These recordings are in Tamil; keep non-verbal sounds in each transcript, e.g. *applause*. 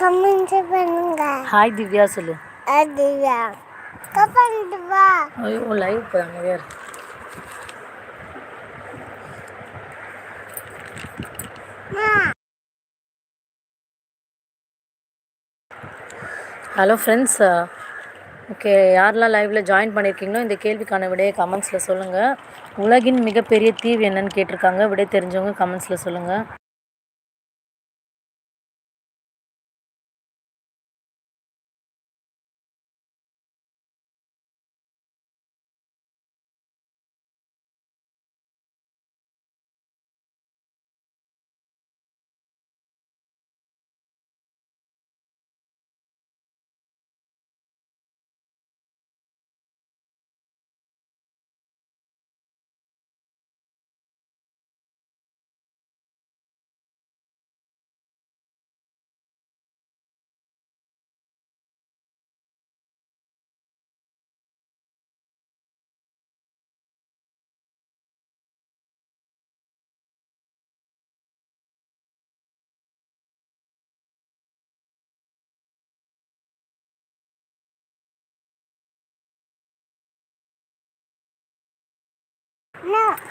கமெண்ட் பண்ணுங்க. ஹாய் திவ்யா சொல்லு. அதுயா கமெண்ட் வா. ஐயோ லைவ் போதாங்க வேறு. ஹலோ ஃப்ரெண்ட்ஸ் ஓகே யாரெல்லாம் லைவில் ஜாயின் பண்ணியிருக்கீங்களோ இந்த கேள்விக்கான விடையை கமெண்ட்ஸில் சொல்லுங்கள் உலகின் மிகப்பெரிய தீவு என்னன்னு கேட்டிருக்காங்க. விடை தெரிஞ்சவங்க கமெண்ட்ஸில் சொல்லுங்கள்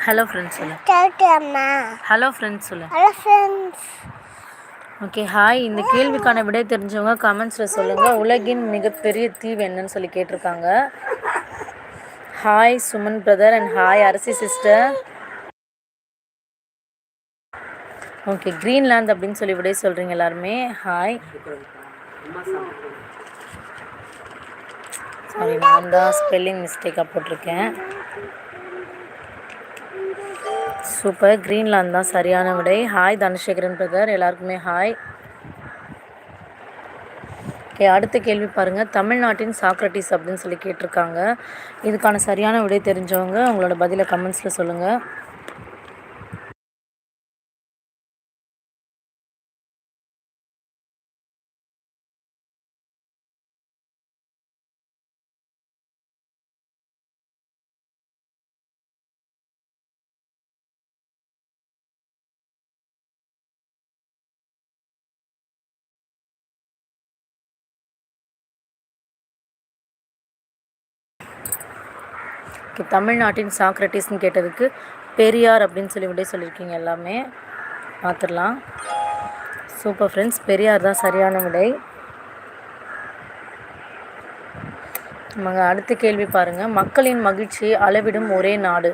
ஹலோ ஃப்ரெண்ட்ஸ் சொல்லு. ஹலோ ஃப்ரெண்ட்ஸ் சொல்லு. ஹலோ ஃப்ரெண்ட்ஸ் ஓகே ஹாய் இந்த கேள்விக்கான விடை தெரிஞ்சவங்க கமெண்ட்ஸில் சொல்லுங்கள் உலகின் மிகப்பெரிய தீவு என்னன்னு சொல்லி கேட்டிருக்காங்க. Hi Suman brother and hi Arasi sister okay Greenland அப்படின்னு சொல்லி விடை சொல்கிறீங்க எல்லாருமே. ஹாய் சாரி நான் தான் ஸ்பெல்லிங் மிஸ்டேக்காக போட்டிருக்கேன். சூப்பர். க்ரீன்லாந்து தான் சரியான விடை. ஹாய் தனசேகரன் பிரதர் எல்லாருக்குமே ஹாய் ஓகே அடுத்த கேள்வி பாருங்கள் தமிழ்நாட்டின் சாக்ரட்டிஸ் அப்படின்னு சொல்லி கேட்டிருக்காங்க. இதுக்கான சரியான விடை தெரிஞ்சவங்க உங்களோட பதிலை கமெண்ட்ஸில் சொல்லுங்கள் ஓகே தமிழ்நாட்டின் சாக்ரட்டிஸ்னு கேட்டதுக்கு பெரியார் அப்படின்னு சொல்லி விடை சொல்லியிருக்கீங்க எல்லாமே. பார்த்துடலாம் சூப்பர் ஃப்ரெண்ட்ஸ் பெரியார் தான் சரியான விடை. ஆமாங்க அடுத்த கேள்வி பாருங்கள் மக்களின் மகிழ்ச்சியை அளவிடும் ஒரே நாடு.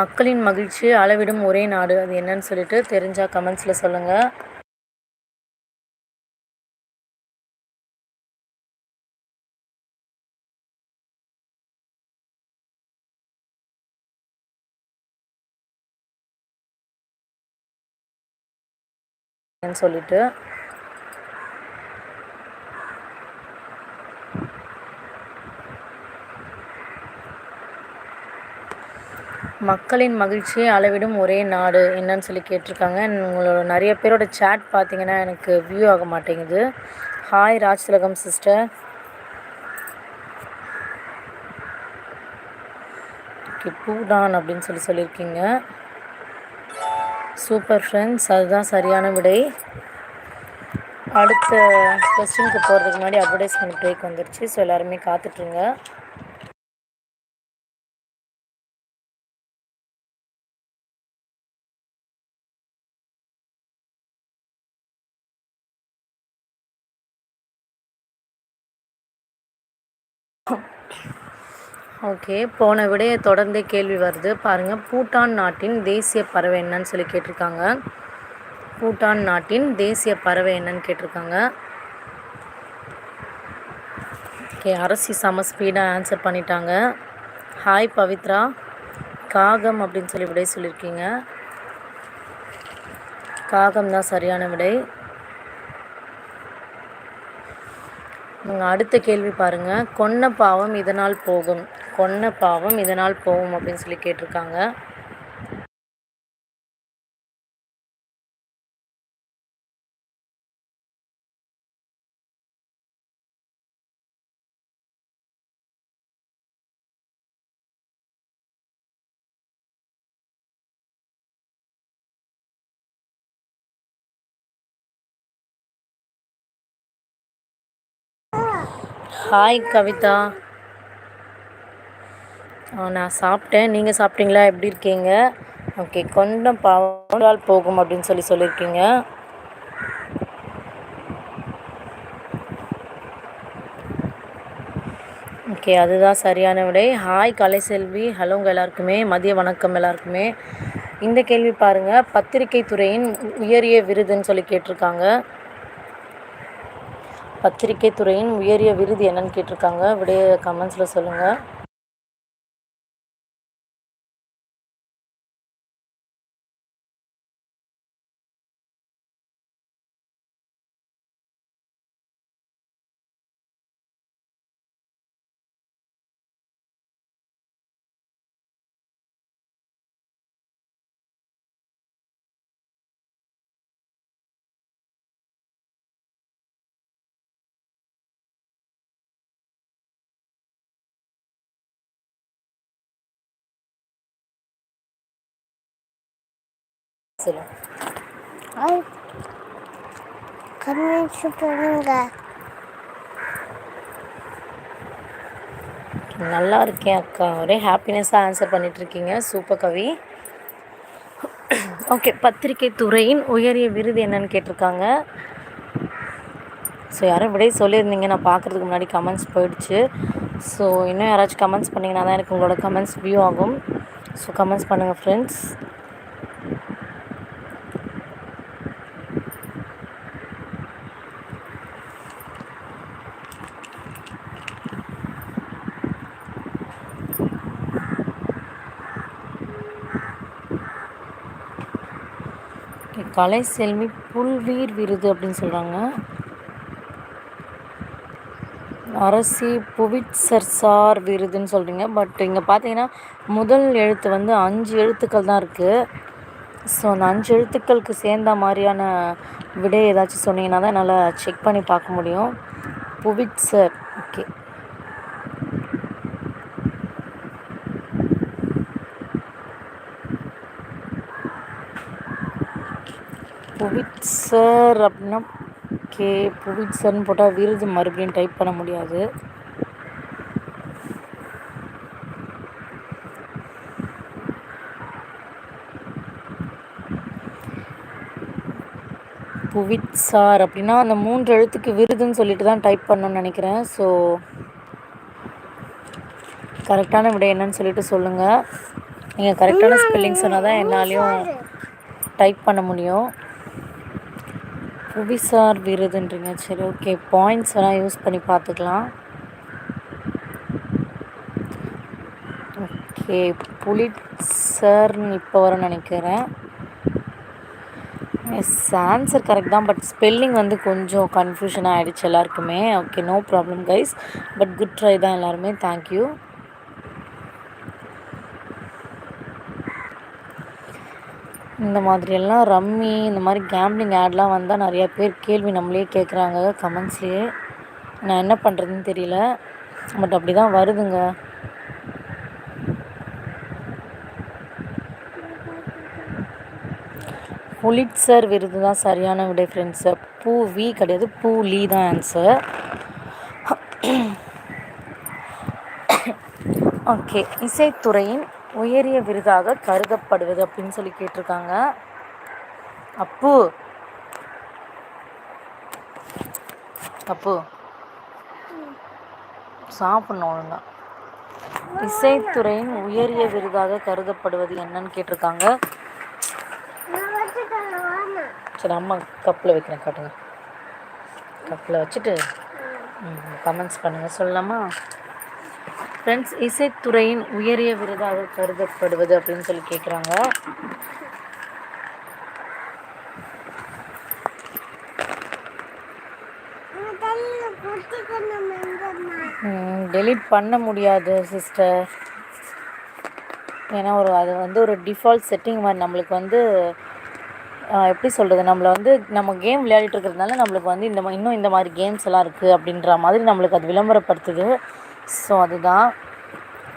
மக்களின் மகிழ்ச்சியை அளவிடும் ஒரே நாடு. அது என்னன்னு சொல்லிட்டு தெரிஞ்சால் கமெண்ட்ஸில் சொல்லுங்கள் சொல்லிட்டு. மக்களின் மகிழ்ச்சியை அளவிடும் ஒரே நாடு என்னன்னு சொல்லி கேட்டிருக்காங்க. உங்களோட நிறைய பேரோட சேட் பார்த்தீங்கன்னா எனக்கு வியூ ஆக மாட்டேங்குது. ஹாய் ராஜ் திலகம் சிஸ்டர் ஓகே பூடான் அப்படின்னு சொல்லி சொல்லியிருக்கீங்க. சூப்பர் ஃப்ரெண்ட்ஸ் அதுதான் சரியான விடை. அடுத்த கொஸ்டினுக்கு போகிறதுக்கு முன்னாடி அட்வர்டைஸ்மெண்ட் பிரேக் வந்துருச்சு. ஸோ எல்லாருமே காத்துட்ருங்க. ஓகே போன விடையை தொடர்ந்தே கேள்வி வருது. பாருங்கள் பூட்டான் நாட்டின் தேசிய பறவை என்னன்னு சொல்லி கேட்டிருக்காங்க. பூட்டான் நாட்டின் தேசிய பறவை என்னன்னு கேட்டிருக்காங்க. ஓகே அரசி செம ஸ்பீடாக ஆன்சர் பண்ணிட்டாங்க. ஹாய் பவித்ரா. காகம் அப்படின்னு சொல்லி விடை சொல்லியிருக்கீங்க. காகம் தான் சரியான விடை. அடுத்த கேள்வி பாருங்கள் கொன்ன பாவம் இதனால் போகும். கொன்ன பாவம் இதனால் போகும் அப்படின்னு சொல்லி கேட்டிருக்காங்க. ஹாய் கவிதா ஆ, நான் சாப்பிட்டேன். நீங்கள் சாப்பிட்டீங்களா? எப்படி இருக்கீங்க? ஓகே கொஞ்சம் பால் போகும் அப்படின்னு சொல்லி சொல்லியிருக்கீங்க. ஓகே அதுதான் சரியான விடை. ஹாய் கலைசெல்வி. ஹலோங்க எல்லாருக்குமே. மதிய வணக்கம் எல்லாருக்குமே. இந்த கேள்வி பாருங்கள் பத்திரிகை துறையின் உயரிய விருதுன்னு சொல்லி கேட்டிருக்காங்க. பத்திரிகை துறையின் உயரிய விருது என்னன்னு கேட்டிருக்காங்க. விடைய கமெண்ட்ஸில் சொல்லுங்கள் ஹாய் கமெண்ட்ஸ் பண்ணுங்க நல்லா இருக்கேன் அக்கா. ஒரே ஹாப்பினஸ்ஸாக ஆன்சர் பண்ணிகிட்ருக்கீங்க சூப்பர் கவி. ஓகே பத்திரிகை துறையின் உயரிய விருது என்னன்னு கேட்டிருக்காங்க. ஸோ யாரும் விடை சொல்லியிருந்தீங்க. நான் பார்க்குறதுக்கு முன்னாடி கமெண்ட்ஸ் போயிடுச்சு. ஸோ இன்னும் யாராச்சும் கமெண்ட்ஸ் பண்ணிங்கன்னா தான் எனக்கு உங்களோட கமெண்ட்ஸ் வியூ ஆகும். ஸோ கமெண்ட்ஸ் பண்ணுங்கள் ஃப்ரெண்ட்ஸ் கலை செல்வி புல்வீர் விருது அப்படின்னு சொல்கிறாங்க அரசி புவிட்சர்சார் விருதுன்னு சொல்கிறீங்க பட் இங்கே பார்த்தீங்கன்னா முதல் எழுத்து வந்து அஞ்சு எழுத்துக்கள் தான் இருக்குது ஸோ அந்த அஞ்சு எழுத்துக்களுக்கு சேர்ந்த மாதிரியான விடை ஏதாச்சும் சொன்னீங்கன்னா தான் என்னால் செக் பண்ணி பார்க்க முடியும். புவிட்சர். ஓகே புவிட்சர் அப்படின்னா ஓகே புவிட்சர்னு போட்டால் விருது மறுபடியும் டைப் பண்ண முடியாது. புவிட்சார் அப்படின்னா அந்த மூன்று எழுத்துக்கு விருதுன்னு சொல்லிட்டு தான் டைப் பண்ணணும்னு நினைக்கிறேன். ஸோ கரெக்டான விடை என்னன்னு சொல்லிட்டு சொல்லுங்கள் நீங்கள் கரெக்டான ஸ்பெல்லிங் சொன்னால் தான் என்னாலையும் டைப் பண்ண முடியும். புவிசார் விருதுன்றீங்க. சரி ஓகே பாயிண்ட்ஸ் எல்லாம் யூஸ் பண்ணி பார்த்துக்கலாம். ஓகே புலிட்சர்னு இப்போ வர நினைக்கிறேன். எஸ் ஆன்சர் கரெக்ட் தான் பட் ஸ்பெல்லிங் வந்து கொஞ்சம் கன்ஃபியூஷன் ஆகிடுச்சு எல்லாருக்குமே. Okay no problem guys but good try தான் எல்லாருமே. தேங்க்யூ இந்த மாதிரியெல்லாம் ரம்மி இந்த மாதிரி கேம்லிங் ஆட்லாம் வந்தால் நிறையா பேர் கேள்வி நம்மளே கேட்குறாங்க கமெண்ட்ஸ்லேயே நான் என்ன பண்ணுறதுன்னு தெரியல. பட் அப்படி தான் வருதுங்க. புலிட்சர் விருது தான் சரியான விடை ஃப்ரெண்ட்ஸு பூ வி கிடையாது பூ லீ தான் ஆன்சர் ஓகே *coughs* இசைத்துறையின் உயரிய விருதாக கருதப்படுவது அப்படின்னு சொல்லி கேட்டிருக்காங்க. அப்பு. அப்பு. சாப்பிட்ணும் ஒழுங்கா இசைத்துறையின் உயரிய விருதாக கருதப்படுவது என்னன்னு கேட்டிருக்காங்க. சரி அம்மா கப்பில் வைக்கிறேன் காட்டுங்க. கப்பில் வச்சுட்டு கமெண்ட்ஸ் பண்ணுங்கள் சொல்லலாமா? ஃப்ரெண்ட்ஸ் இசைத்துறையின் உயரிய விருதாக கருதப்படுவது அப்படின்னு சொல்லி கேட்குறாங்க டெலிட் டெலீட் பண்ண முடியாது சிஸ்டர் ஏன்னா ஒரு அது வந்து ஒரு டிஃபால்ட் செட்டிங் மாதிரி நம்மளுக்கு வந்து எப்படி சொல்கிறது நம்மளை வந்து நம்ம கேம் விளையாடிட்டு இருக்கிறதுனால நம்மளுக்கு வந்து இந்த இன்னும் இந்த மாதிரி கேம்ஸ் எல்லாம் இருக்குது அப்படின்ற மாதிரி நம்மளுக்கு அது விளம்பரப்படுத்துது. ஸோ அதுதான்.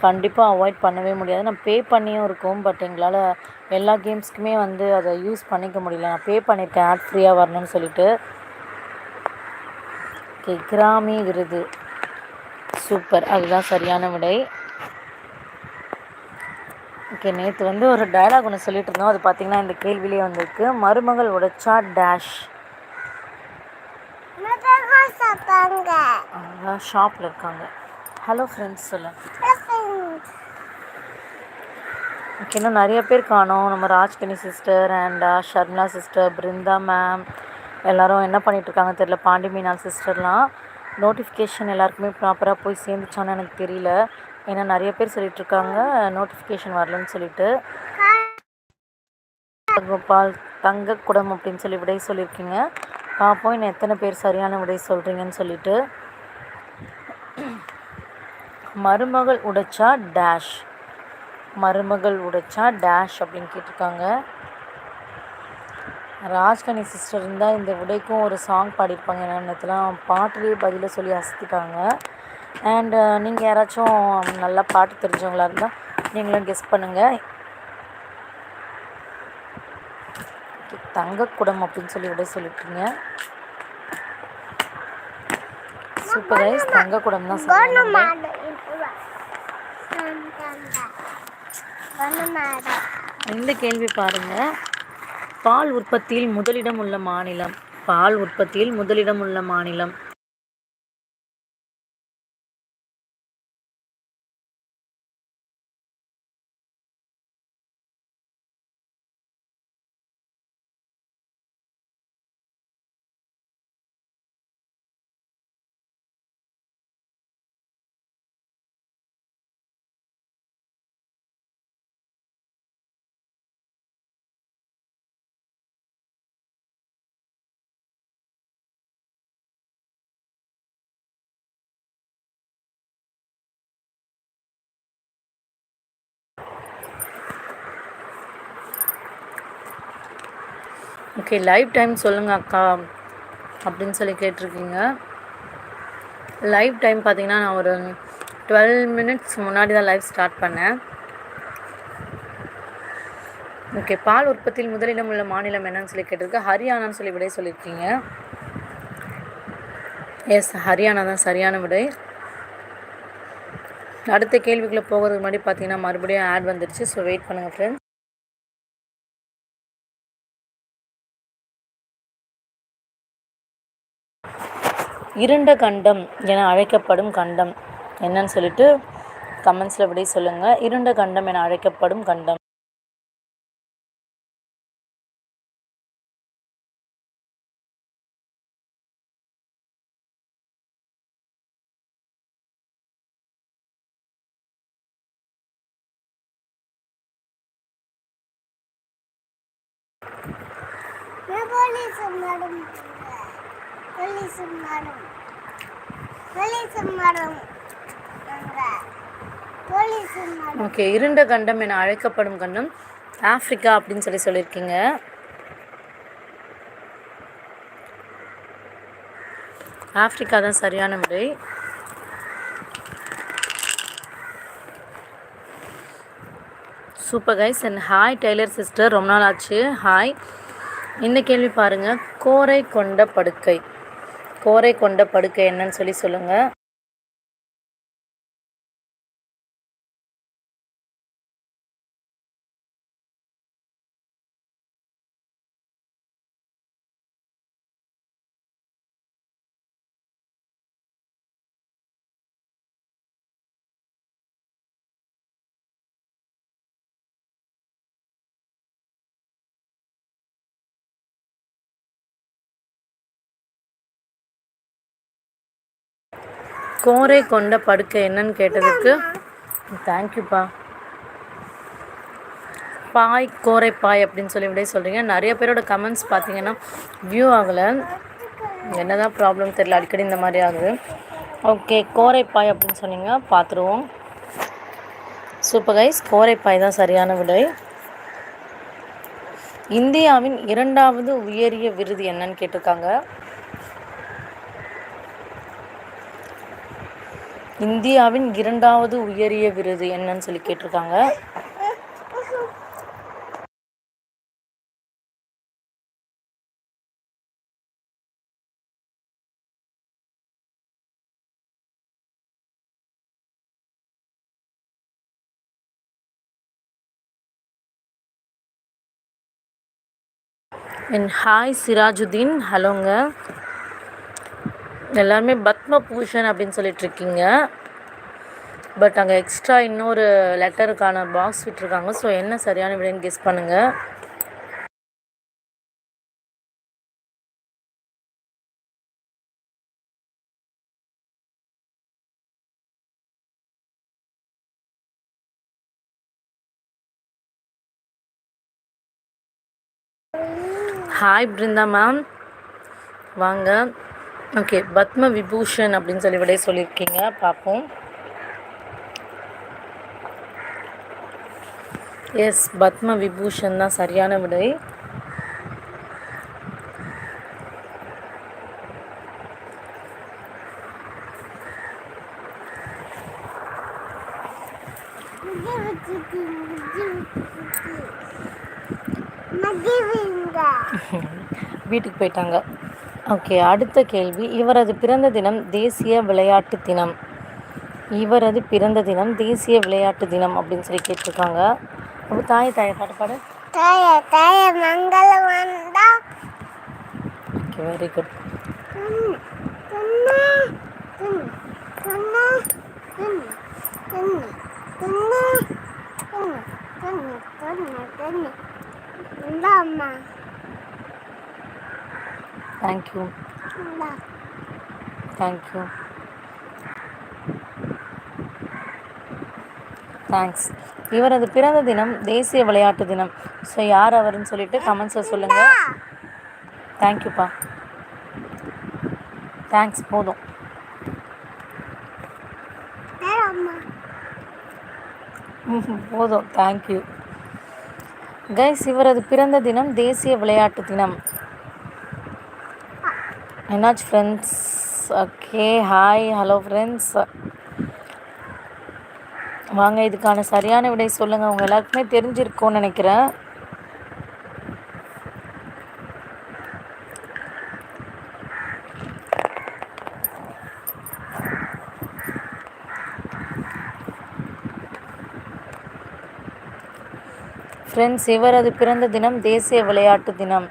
கண்டிப்பாக அவாய்ட் பண்ணவே முடியாது. நான் பே பண்ணியும் இருக்கோம் பட் எங்களால் எல்லா கேம்ஸ்க்குமே வந்து அதை யூஸ் பண்ணிக்க முடியல. நான் பே பண்ணியிருக்கேன் ஆட் ஃப்ரீயாக வரணும்னு சொல்லிட்டு. ஓகே கிராமி விருது. சூப்பர் அதுதான் சரியான விடை. ஓகே நேற்று வந்து ஒரு டயலாக் ஒன்று சொல்லிட்டு இருந்தோம். அது பார்த்தீங்கன்னா இந்த கேள்வியிலே வந்திருக்கு. மருமகள் உடைச்சா டேஷ் ஷாப்பில் இருக்காங்க. ஹலோ ஃப்ரெண்ட்ஸ் சொல்லுங்கள் ஓகே இன்னும் நிறைய பேர் காணோம். நம்ம Rajkani sister and Sharmila sister Brinda ma'am எல்லாரும் என்ன பண்ணிட்டு இருக்காங்க தெரியல. பாண்டி மீனால் சிஸ்டர்லாம் நோட்டிஃபிகேஷன் எல்லாருக்குமே ப்ராப்பராக போய் சேர்ந்துச்சான்னு எனக்கு தெரியல. ஏன்னா நிறைய பேர் சொல்லிட்டு இருக்காங்க நோட்டிஃபிகேஷன் வரலன்னு சொல்லிட்டு. கோபால் தங்க குடம் அப்படின்னு சொல்லி விடை சொல்லியிருக்கீங்க. பார்ப்போம் இன்னும் எத்தனை பேர் சரியான விடை சொல்கிறீங்கன்னு சொல்லிட்டு. மருமகள் உடைச்சா டேஷ் மருமகள் உடைச்சா டேஷ் அப்படின்னு கேட்டிருக்காங்க. ராஜ்கனி சிஸ்டர் இருந்தால் இந்த விடைக்கும் ஒரு சாங் பாடியிருப்பாங்க. என்னென்னத்துலாம் பாட்டுலேயே பதில சொல்லி அசத்திட்டாங்க. அண்டு நீங்கள் யாராச்சும் நல்லா பாட்டு தெரிஞ்சவங்களா இருந்தால் நீங்களும் கெஸ் பண்ணுங்கள் தங்கக்குடம் அப்படின்னு சொல்லி விட சொல்லிட்டுருங்க சூப்பர் ஐஸ் தங்கக்குடம் தான் சரியான விடை. மாடு இப்போ பொண்ணு மாடு இந்த கேள்வி பாருங்க. பால் உற்பத்தியில் முதலிடம் உள்ள மாநிலம். பால் உற்பத்தியில் முதலிடம் உள்ள மாநிலம். ஓகே லைவ் டைம் சொல்லுங்கள் அக்கா. அப்படின்னு சொல்லி கேட்டிருக்கீங்க. லைவ் டைம் பார்த்தீங்கன்னா நான் ஒரு டுவெல் மினிட்ஸ் முன்னாடி தான் லைவ் ஸ்டார்ட் பண்ணேன். ஓகே பால் உற்பத்தியில் முதலிடம் உள்ள மாநிலம் என்னன்னு சொல்லி கேட்டிருக்கு. ஹரியானான்னு சொல்லி விடை சொல்லியிருக்கீங்க. எஸ் ஹரியானா தான் சரியான விடை. அடுத்த கேள்விக்குள்ளே போகிறதுக்கு முன்னாடி பார்த்தீங்கன்னா மறுபடியும் ஆட் வந்துடுச்சு ஸோ வெயிட் பண்ணுங்கள் ஃப்ரெண்ட்ஸ் இருண்ட கண்டம் என அழைக்கப்படும் கண்டம். என்னன்னு சொல்லிட்டு கமெண்ட்ஸில் விடை சொல்லுங்கள் இருண்ட கண்டம் என அழைக்கப்படும் கண்டம் police madam police madam okay இருண்ட கண்டம் என அழைக்கப்படும் கண்டம் ஆஃப்ரிக்கா அப்படின்னு சொல்லி சொல்லியிருக்கீங்க. ஆஃப்ரிக்கா தான் சரியான முறை super guys and hi Taylor sister ரொம்ப நாள் ஆச்சு. ஹாய் இந்த கேள்வி பாருங்கள் கோரை கொண்ட படுக்கை. கோரை கொண்ட படுக்கை என்னன்னு சொல்லி சொல்லுங்கள் கோரை கொண்ட படுக்கை என்னன்னு கேட்டதுக்கு தேங்க்யூப்பா பாய் கோரை பாய் அப்படின்னு சொல்லி விட சொல்கிறீங்க நிறைய பேரோட கமெண்ட்ஸ் பார்த்தீங்கன்னா வியூ ஆகலை. என்ன தான் ப்ராப்ளம் தெரியல அடிக்கடி இந்த மாதிரி ஆகுது. ஓகே கோரைப்பாய் அப்படின்னு சொன்னீங்க. பார்த்துருவோம். சூப்பர் கைஸ் கோரைப்பாய் தான் சரியான விடை. இந்தியாவின் இரண்டாவது உயரிய விருது என்னன்னு கேட்டிருக்காங்க. இந்தியாவின் இரண்டாவது உயரிய விருது என்னன்னு சொல்லி கேட்டிருக்காங்க. என் ஹாய் சிராஜுதீன். ஹலோங்க. எல்லாருமே பத்ம பூஷன் அப்படின்னு சொல்லிட்டு இருக்கீங்க பட் அங்கே எக்ஸ்ட்ரா இன்னொரு லெட்டருக்கான பாக்ஸ் விட்டுருக்காங்க. ஸோ என்ன சரியான விடைன்னு கெஸ் பண்ணுங்கள் ஹாய் பிருந்தா மேம் வாங்க. ஓகே பத்ம விபூஷன் அப்படின்னு சொல்லி விடைய சொல்லியிருக்கீங்க. பார்ப்போம். எஸ் பத்ம விபூஷன் தான் சரியான விடை. வீட்டுக்கு போயிட்டாங்க. ஓகே அடுத்த கேள்வி இவரது பிறந்த தினம் தேசிய விளையாட்டு தினம் இவரது பிறந்த தினம் தேசிய விளையாட்டு தினம் அப்படின்னு சொல்லி கேட்டிருக்காங்க அப்போ தாய் தாயை பாட்டு பாடு தாய தாய மங்களம் வந்தா okay very good துண்ணு thank you thank you thanks இவரது பிறந்த தினம் தேசிய விளையாட்டு தினம். ஸோ யார் அவருன்னு சொல்லிட்டு கமெண்ட்ஸில் சொல்லுங்கள் தேங்க்யூப்பா தேங்க்ஸ் போதும். போதும். தேங்க்யூ கைஸ் இவரது பிறந்த தினம் தேசிய விளையாட்டு தினம். என்னாச்சு friends okay hi hello friends வாங்க இதுக்கான சரியான விடை சொல்லுங்கள் உங்கள் எல்லாருக்குமே தெரிஞ்சிருக்கும்னு நினைக்கிறேன். ஃப்ரெண்ட்ஸ் இவரது பிறந்த தினம் தேசிய விளையாட்டு தினம்.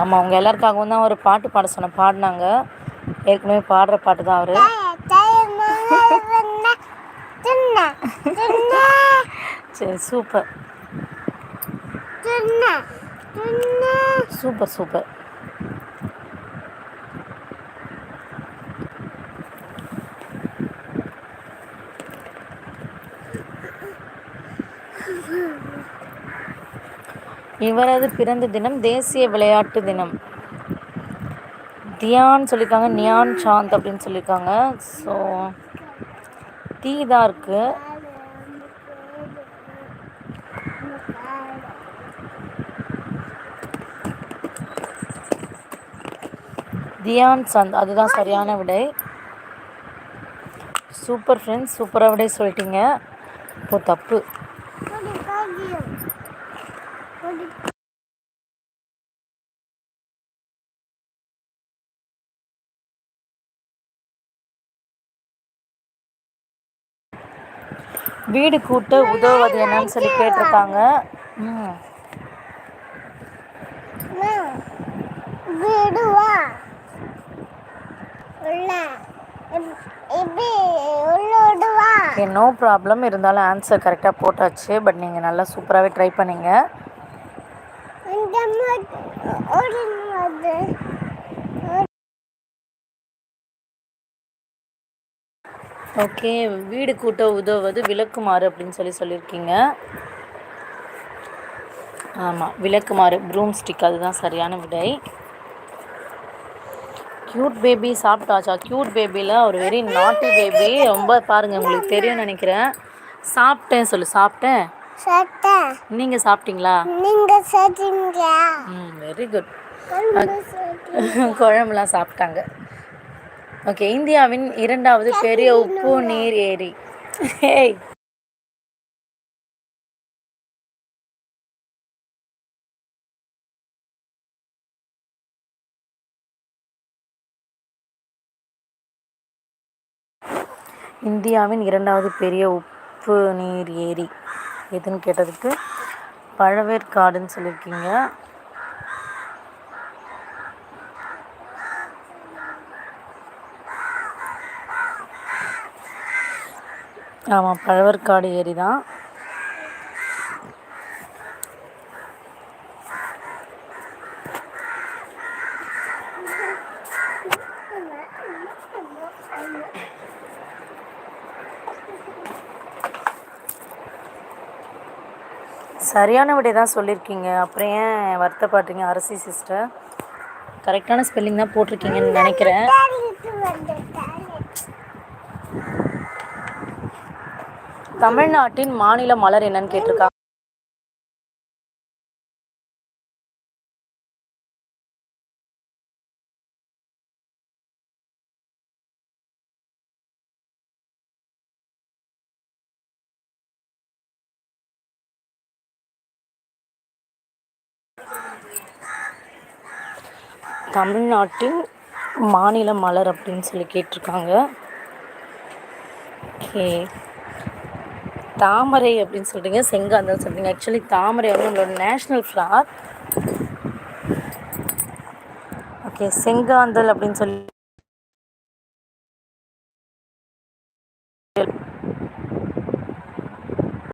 ஆமாம் அவங்க எல்லாருக்காகவும் தான் ஒரு பாட்டு பாட சொன்னேன் பாடினாங்க. ஏற்கனவே பாடுற பாட்டு தான் அவர். சரி சூப்பர். Super super. இவரது பிறந்த தினம் தேசிய விளையாட்டு தினம். தியான் சொல்லியிருக்காங்க நியான் சாந்த் அப்படின்னு சொல்லியிருக்காங்க. ஸோ தீ தான் இருக்குது தியான் சந்த் அதுதான் சரியான விடை. சூப்பர் ஃப்ரெண்ட்ஸ் சூப்பராக விடை சொல்லிட்டீங்க. இப்போது தப்பு கொடி காகியம் கொடி வீடு கூட்ட உதவுவது என்னன்னு சொல்லி கேட்டிருக்காங்க. ம். ஓகே நோ ப்ராப்ளம் இருந்தாலும் ஆன்சர் கரெக்டாக போட்டாச்சு. பட் நீங்கள் நல்லா சூப்பராகவே ட்ரை பண்ணீங்க இந்த மாதிரி ஓடுனது ஓகே வீடு கூட்ட உதவுவது விளக்குமாறு அப்படின்னு சொல்லி சொல்லியிருக்கீங்க. ஆமாம் விளக்குமாறு ப்ரூம் ஸ்டிக் அதுதான் சரியான விடை. க்யூட் பேபி சாப்பிட்டாச்சா? க்யூட் பேபியில் ஒரு வெரி நாட்டி பேபி ரொம்ப பாருங்கள் உங்களுக்கு தெரியும்னு நினைக்கிறேன். சாப்பிட்டேன் சொல்லு சாப்பிட்டேன்? சட்டை நீங்கள் சாப்பிட்டீங்களா? ம் வெரி குட் குழம்புலாம் சாப்பிட்டாங்க. ஓகே இந்தியாவின் இரண்டாவது பெரிய உப்பு நீர் ஏரி. ஏய் இந்தியாவின் இரண்டாவது பெரிய உப்பு நீர் ஏரி. எதுன்னு கேட்டதுக்கு? பழவேற்காடுன்னு சொல்லியிருக்கீங்க. ஆமாம் பழவர்காடு ஏரி தான் சரியான விடை தான் சொல்லியிருக்கீங்க அப்புறம் ஏன் வருத்தப்படுறீங்க அரசி சிஸ்டர் கரெக்டான ஸ்பெல்லிங் தான் போட்டிருக்கீங்கன்னு நினைக்கிறேன். தமிழ்நாட்டின் மாநில மலர் என்னன்னு கேட்டிருக்காங்க தமிழ்நாட்டின் மாநில மலர் அப்படின்னு சொல்லி கேட்டிருக்காங்க. ஓகே தாமரை அப்படின்னு சொல்கிறீங்க செங்காந்தல் சொல்கிறீங்க ஆக்சுவலி தாமரை வந்து நம்மளோட நேஷ்னல் ஃப்ளார் ஓகே செங்காந்தல் அப்படின்னு சொல்லி